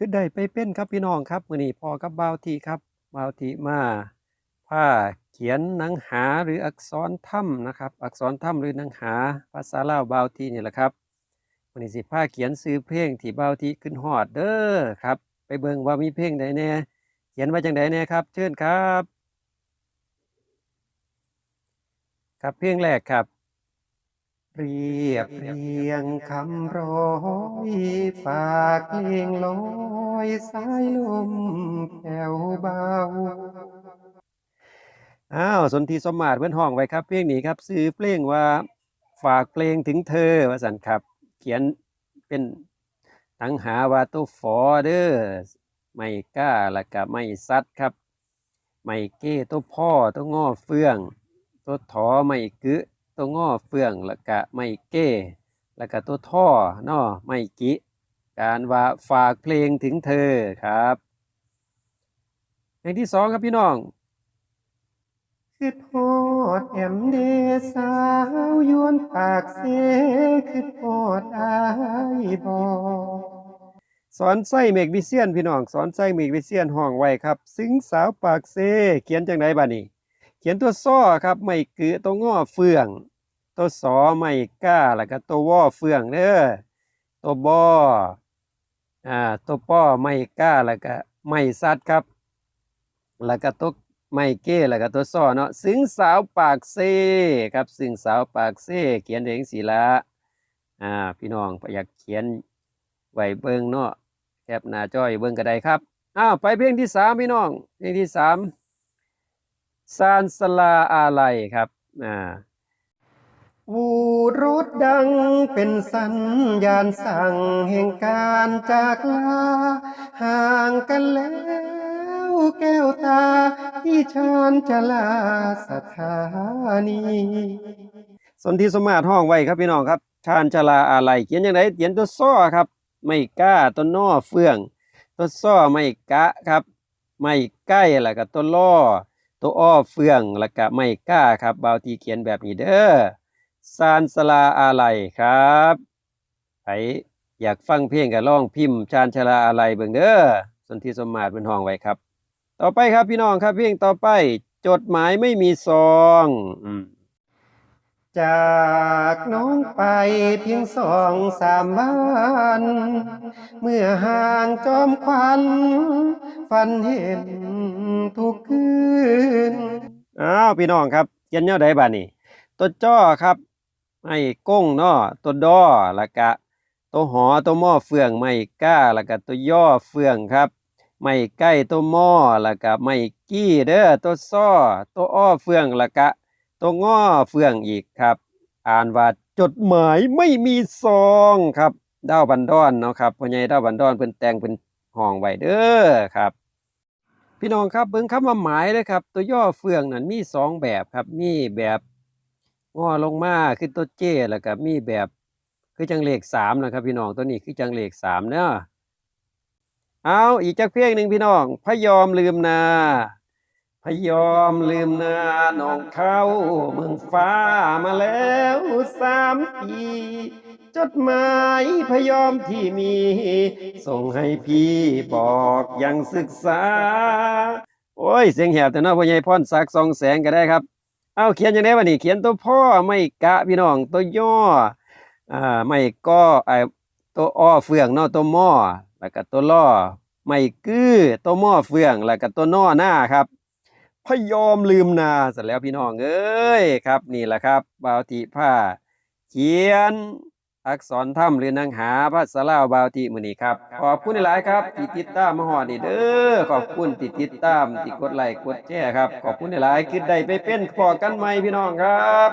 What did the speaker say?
คือได้ไปเป็นครับพี่น้องครับมือนี้พอกับบาวทีครับบาวทีมาผ้าเขียนหนังหาหรืออักษรถ้ำนะครับ อักษรถ้ำหรือหนังหาภาษาลาวบาวทีนี่แหละครับมือนี้สิผ้าเขียนซื้อเพลงที่บาวทีขึ้นฮอดเด้อครับ ไปเบิ่งว่ามีเพลงใดแน่เขียนว่าจังใดแน่ครับ เชิญครับ ครับเพลงแรกครับ เรียบเรียงคำร้อยฝากเพลงลอยสายลมแผ่วเบา อ้าวสนธิสมมาตรเพื่อนห้องไว้ครับ เพลงนี้ครับซื้อเพลงว่าฝากเพลงถึงเธอว่าสันครับ เขียนเป็นตั้งหาว่าตัวฟอเด้อไม่กล้าล้วก็ไม่ซัดครับ ไม่เก้ตัวพ่อตัวง้อเฟื่อง ตัวถอไม่กึ ตัวง้อเฟืองแล้วก็ไม่เก้แล้วก็ตัวท่อเนาะไม่กิการว่าฝากเพลงถึงเธอครับเพลงที่สองครับพี่น้องคือโทษแอมเดสาวยวนปากเสคือโทษอายบอสอนไส้เมกวิเซียนพี่น้อง สอนไส้เมกวิเซียนห้องไว้ครับ ซึ้งสาวปากเซ เขียนจังไดบ้านี้เขียนตัวซ้อครับ ไม่กือตัวง้อเฟือง ตัวสอไม่กล้าแล้วก็ตัวว่อเฟืองเด้อตัวบออ่าตัวป้อไม่กล้าแล้วก็ไม่ซัดครับ แล้วก็ตัวไม่เก้แล้วก็ตัวซ้อเนาะซึ้งสาวปากเซครับซึ้งสาวปากเซเขียนเองสีละอ่าพี่น้องอยากเขียนไว้เบิ่งเนาะแคปหน้าจ้อยเบิ่งก็ได้ครับอ้าวไปเพลงที่สามพี่น้องเพลงที่สามซานสลาอาลัยครับอ่า วูรถดังเป็นสัญญาณสั่งแห่งการจากลา ห่างกันแล้วแก้วตา ที่ชานจะลาสถานีสนธิสมมาตรห้องไว้ครับพี่น้องครับ ชานชลาอาลัยเขียนยังไงเขียนตัวซ้อครับ ไม่กล้าตัวนอเฟือง ตัวซ้อไม่กะครับ ไม่ใกล้แล้วก็ตัวล่อ ตัวอ้อเฟืองแล้วก็ไม่กล้าครับบาวทีเขียนแบบนี้เด้อ ซานสลาอาลัยครับใครอยากฟังเพลงก็ลองพิมพ์ชานชลาอาลัยเบิ่งเด้อสนธิสมมาตรเป็นห้องไว้ครับ ต่อไปครับพี่น้องครับเพลงต่อไป จดหมายไม่มีซองอืมจากน้องไปเพียงสองสามวัน เมื่อห่างจอมควันฝันเห็นทุกคืนอ้าวพี่น้องครับเขียนแนวใดบ้านี่ตัวจ้อครับ ไม่ก้งเนาะตัวดอแล้วก็ตัวหอตัวหม้อเฟืองไม่ก้าแล้วก็ตัวย่อเฟืองครับไม่ใกล้ตัวหม้อแล้วก็ไม่กี้เด้อตัวซ้อตัวอ้อเฟืองแล้วก็ตัวง้อเฟืองอีกครับ อ่านว่าจดหมายไม่มีซองครับด้าวบันดอนเนาะครับพ่อใหญ่ดาวบันดอนเพิ่นแต่งเป็นห้องไว้เด้อครับ พี่น้องครับเบิ่งคำว่าหมายเลยครับ ตัวย่อเฟืองนั้นมีสองแบบครับมีแบบ งอลงมาคือตัวเจแล้วก็มีแบบคือจังเลขสามนะครับ พี่น้องตัวนี้คือจังเลขสามเนาะเอาอีกจักเพลงหนึ่งพี่น้องพยอมลืมนาพยอมลืมนาน้องเขาเมืองฟ้ามาแล้วสามปีจดหมายพยอมที่มี ส่งให้พี่บอกยังศึกษา โอ้ย เสียงแหบแต่เนาพ่อใหญ่พรศักสองแสงก็ได้ครับ เอาเขียนยังไงวะนี่เขียนตัวพ่อไม่กะพี่น้องตัวย่ออ่าไม่ก็ไอตัวอ้อเฟืองเนาะตัวหม้อแล้วก็ตัวล่อไม่กื้อตัวหม้อเฟืองแล้วก็ตัวนอหน้าครับพยอมลืมนาเสร็จแล้วพี่น้องเอ้ยครับ นี่แหละครับบาวติผ้าเขียน อักษรถ้ำหรือนางหาภาษาลาวบาวติมือนี้ครับ ขอบคุณหลายๆครับที่ติดตามมาหอดนี่เด้อขอบคุณที่ติดตามที่กดไลค์กดแชร์ครับ ขอบคุณหลายๆคือได้ไปเป็นพอกันใหม่พี่น้องครับ